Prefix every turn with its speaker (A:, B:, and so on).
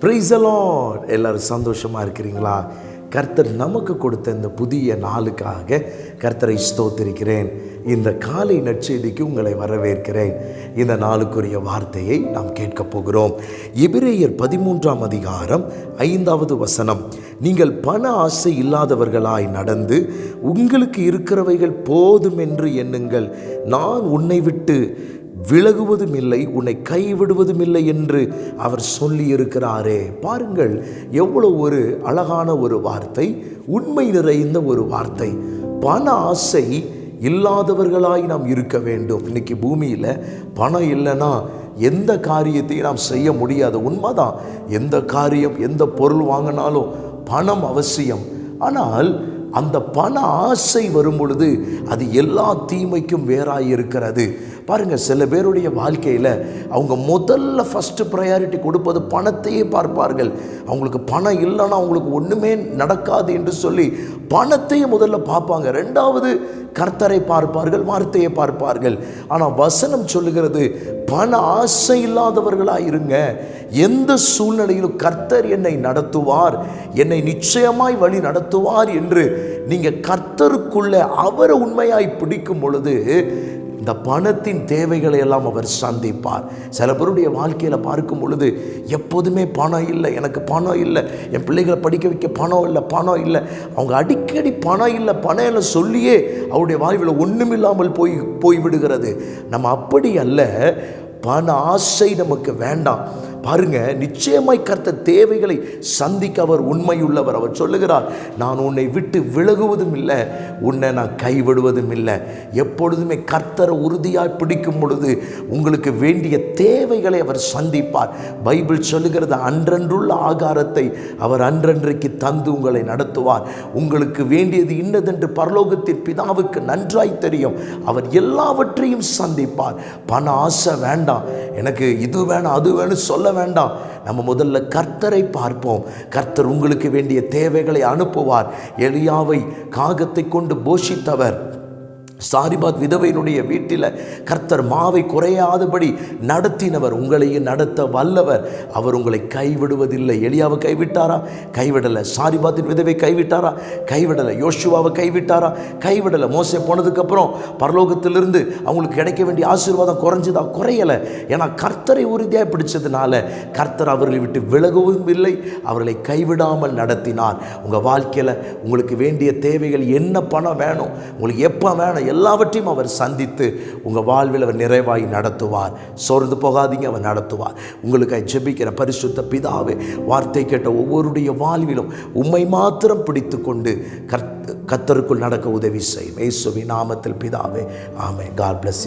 A: ப்ரைஸலாட் எல்லோரும் சந்தோஷமாக இருக்கிறீங்களா? கர்த்தர் நமக்கு கொடுத்த இந்த புதிய நாளுக்காக கர்த்தரை ஸ்தோத்திருக்கிறேன். இந்த காலை நற்செய்திக்கு உங்களை வரவேற்கிறேன். இந்த நாளுக்குரிய வார்த்தையை நாம் கேட்கப் போகிறோம். எபிரேயர் பதிமூன்றாம் அதிகாரம் ஐந்தாவது வசனம். நீங்கள் பண ஆசை இல்லாதவர்களாய் நடந்து உங்களுக்கு இருக்கிறவைகள் போதும் என்று எண்ணுங்கள். நான் உன்னை விட்டு விலகுவதும் இல்லை உன்னை கைவிடுவதும் இல்லை என்று அவர் சொல்லி இருக்கிறாரே பாருங்கள் எவ்வளோ ஒரு அழகான ஒரு வார்த்தை உண்மை நிறைந்த ஒரு வார்த்தை. பண ஆசை இல்லாதவர்களாய் நாம் இருக்க வேண்டும். இன்னைக்கு பூமியில் பணம் இல்லைன்னா எந்த காரியத்தையும் நாம் செய்ய முடியாது. உண்மைதான். எந்த காரியம் எந்த பொருள் வாங்கினாலும் பணம் அவசியம். ஆனால் அந்த பண ஆசை வரும் பொழுது அது எல்லா தீமைக்கும் வேறாய் இருக்கிறது. பாருங்கள் சில பேருடைய வாழ்க்கையில் அவங்க முதல்ல ஃபஸ்ட்டு ப்ரையாரிட்டி கொடுப்பது பணத்தையே பார்ப்பார்கள். அவங்களுக்கு பணம் இல்லைன்னா அவங்களுக்கு ஒன்றுமே நடக்காது என்று சொல்லி பணத்தையே முதல்ல பார்ப்பாங்க. ரெண்டாவது கர்த்தரை பார்ப்பார்கள் வார்த்தையை பார்ப்பார்கள். ஆனால் வசனம் சொல்லுகிறது பண ஆசை இல்லாதவர்களாக இருங்க. எந்த சூழ்நிலையிலும் கர்த்தர் என்னை நடத்துவார் என்னை நிச்சயமாய் வழி நடத்துவார் என்று நீங்கள் கர்த்தருக்குள்ளே அவரை உண்மையாய் பிடிக்கும் பொழுது இந்த பணத்தின் தேவைகளை எல்லாம் அவர் சந்திப்பார். சில பேருடைய வாழ்க்கையில் பார்க்கும் பொழுது எப்போதுமே பணம் இல்லை எனக்கு பணம் இல்லை என் பிள்ளைகளை படிக்க வைக்க பணம் இல்லை பணம் இல்லை. அவங்க அடிக்கடி பணம் இல்லை பணம் இல்லை சொல்லியே அவருடைய வாழ்வில் ஒன்றுமில்லாமல் போய் போய்விடுகிறது நம்ம அப்படி அல்ல பண ஆசை நமக்கு வேண்டாம். பாருங்க நிச்சயமாய் கர்த்த தேவைகளை சந்திக்க அவர் உண்மையுள்ளவர். அவர் சொல்லுகிறார் நான் உன்னை விட்டு விலகுவதும் இல்லை உன்னை நான் கைவிடுவதும் இல்லை எப்பொழுதுமே கர்த்தரை உறுதியாய் பிடிக்கும் பொழுது உங்களுக்கு வேண்டிய தேவைகளை அவர் சந்திப்பார். பைபிள் சொல்லுகிறது அன்றன்றுள்ள ஆகாரத்தை அவர் அன்றன்றைக்கு தந்து உங்களை நடத்துவார். உங்களுக்கு வேண்டியது இன்னதென்று பரலோகத்தின் பிதாவுக்கு நன்றாய் தெரியும். அவர் எல்லாவற்றையும் சந்திப்பார். பண ஆசை வேண்டாம். எனக்கு இது வேணும் அது வேணும் சொல்ல வேண்டாம். நம்ம முதல்ல கர்த்தரை பார்ப்போம். கர்த்தர் உங்களுக்கு வேண்டிய தேவைகளை அனுப்புவார். எலியாவை காகத்தை கொண்டு போஷித்தவர். சாரிபாத் விதவையினுடைய வீட்டில் கர்த்தர் மாவை குறையாதபடி நடத்தினவர் உங்களையும் நடத்த வல்லவர். அவர் உங்களை கைவிடுவதில்லை. எளியாவை கைவிட்டாரா? கைவிடலை. சாரிபாத்தின் விதவை கைவிட்டாரா? கைவிடலை. யோசுவாவை கைவிட்டாரா? கைவிடலை. மோசை போனதுக்கப்புறம் பரலோகத்திலிருந்து அவங்களுக்கு கிடைக்க வேண்டிய ஆசீர்வாதம் குறைஞ்சதா? குறையலை. ஏன்னா கர்த்தரை உறுதியாக பிடிச்சதுனால கர்த்தர் அவர்களை விட்டு விலகவும் இல்லை. அவர்களை கைவிடாமல் நடத்தினார். உங்கள் வாழ்க்கையில் உங்களுக்கு வேண்டிய தேவைகள் என்ன பணம் வேணும்? உங்களுக்கு எப்போ வேணும்? எல்லாவற்றையும் அவர் சந்தித்து உங்கள் வாழ்வில் அவர் நிறைவாய் நடத்துவார். சோர்ந்து போகாதீங்க அவர் நடத்துவார். உங்களுக்கு ஜெபிக்கிற பரிசுத்த பிதாவே வார்த்தை கேட்ட ஒவ்வொருடைய வாழ்விலும் உம்மை மாத்திரம் பிடித்து கொண்டு கத்தருக்குள் நடக்க உதவி செய்யும். ஏசுவி நாமத்தில் பிதாவே ஆமே காட் பிளஸ்